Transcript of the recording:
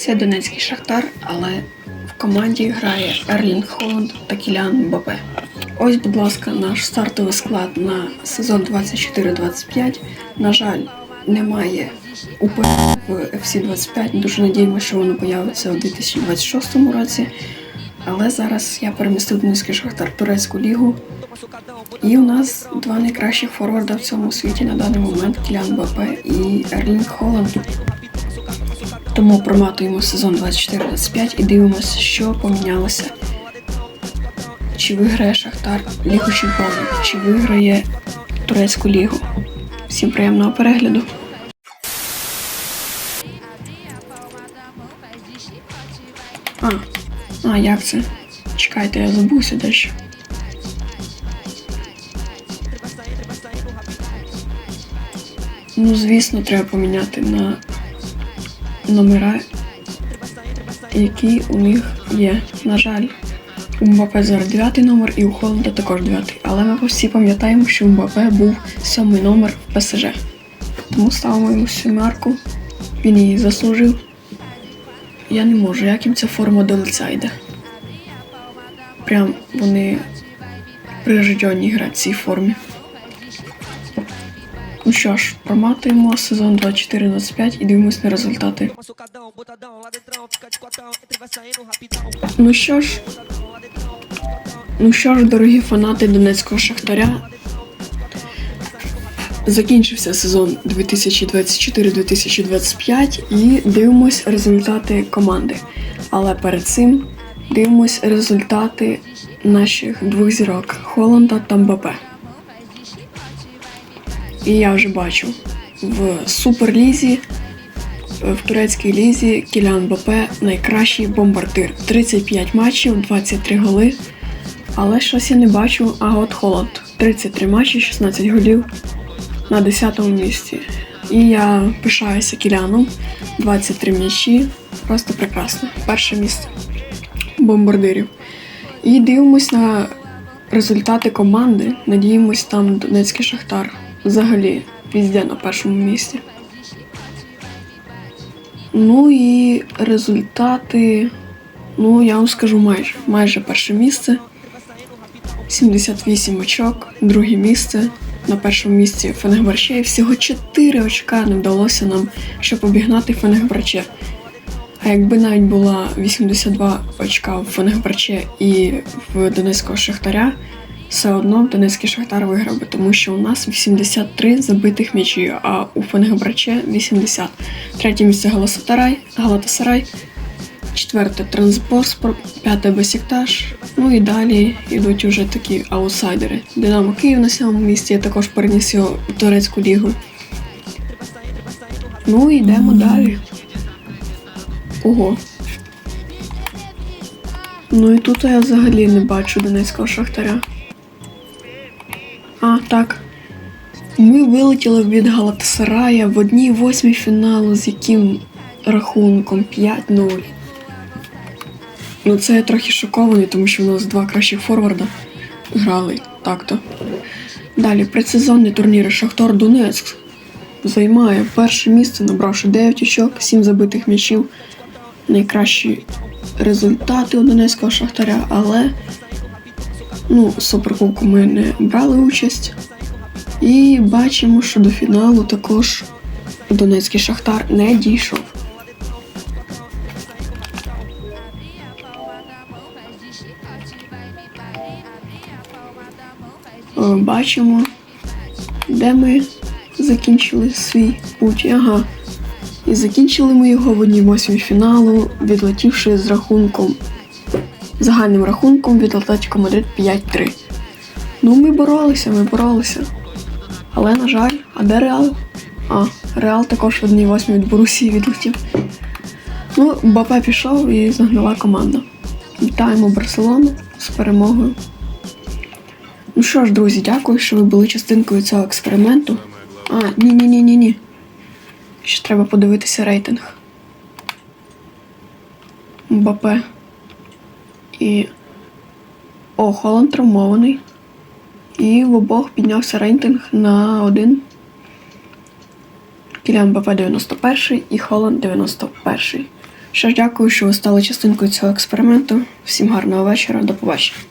Це Донецький Шахтар, але в команді грає Ерлінг Холланд та Кілян Мбапе. Ось, будь ласка, наш стартовий склад на сезон 24-25. На жаль, немає УП в FC 25. Дуже надіємося, що воно появиться у 2026 році. Але зараз я перемістив Донецький Шахтар турецьку лігу. І у нас два найкращих форварда в цьому світі на даний момент Кілян Мбапе і Ерлінг Холланд. Тому проматуємо сезон 24-25 і дивимося, що помінялося. Чи виграє Шахтар Лігу Чемпіонів, чи виграє Турецьку лігу. Всім приємного перегляду. А, а як це? Чекайте, я забувся дещо. Ну, звісно, треба поміняти на номера, які у них є. На жаль, у Мбапе зараз 9 номер і у Холланда також 9. Але ми всі пам'ятаємо, що у Мбапе був сьомий номер в ПСЖ. Тому ставимо йому сімерку. Він її заслужив. Я не можу, як їм ця форма до лиця йде. Прям вони прирождені грати в цій формі. Ну що ж, проматуємо сезон 24-25 і дивимось на результати. Ну що ж, ну що ж, дорогі фанати Донецького Шахтаря. Закінчився сезон 2024-2025 і дивимось результати команди. Але перед цим дивимось результати наших двох зірок Холланда та Мбапе. І я вже бачу в Суперлізі в турецькій лізі Кілян Бапе найкращий бомбардир. 35 матчів, 23 голи. Але щось я не бачу, а от Холод. 33 матчі, 16 голів на 10-му місці. І я пишаюся Кіляном. 23 м'ячі. Просто прекрасно. Перше місце бомбардирів. І дивимось на результати команди. Надіємось, там Донецький Шахтар. Взагалі, везде на першому місці. Ну і результати. Ну, я вам скажу майже. Майже перше місце. 78 очок, друге місце. На першому місці Фенегбарче. Всього 4 очка не вдалося нам, щоб обігнати Фенегбарче. А якби навіть була 82 очка в Фенегбарче і в Донецького Шахтаря, все одно Донецький Шахтар виграв би, тому що у нас 83 забитих м'ячі, а у Фенгебраче 80. Третє місце Галасатарай, Галатасарай, четверте Транспорт, п'яте Бесіктаж. Ну і далі йдуть уже такі аутсайдери. Динамо Київ на сьомому місці, я також переніс його у турецьку лігу. Ну і йдемо далі. Ого. Ну і тут я взагалі не бачу Донецького Шахтаря. А, так. Ми вилетіли від Галатасарая в одній восьмій фіналу, з яким рахунком 5-0. Ну це я трохи шокований, тому що в нас два кращі форварда грали так-то. Далі предсезонні турніри Шахтар Донецьк займає перше місце, набравши 9 очок, 7 забитих м'ячів. Найкращі результати у Донецького Шахтаря, але Ну, суперкубку ми не брали участь. І бачимо, що до фіналу також Донецький Шахтар не дійшов. Бачимо, де ми закінчили свій путь. Ага. І закінчили ми його в одній восьмій фіналу, відлетівши з рахунком загальним рахунком від Атлетико Мадрид 5-3. Ну, ми боролися, ми боролися. Але, на жаль, а де Реал? А, Реал також в одній восьмій від Борусії відлетів. Ну, Бапе пішов і загнала команда. Вітаємо Барселону з перемогою. Ну що ж, друзі, дякую, що ви були частинкою цього експерименту. А, ні-ні-ні-ні-ні. Ще треба подивитися рейтинг. Мбапе. І. О, Холланд травмований. І в обох піднявся рейтинг на один. Кілян БП 91 і Холланд 91. Ще ж дякую, що ви стали частинкою цього експерименту. Всім гарного вечора, до побачення.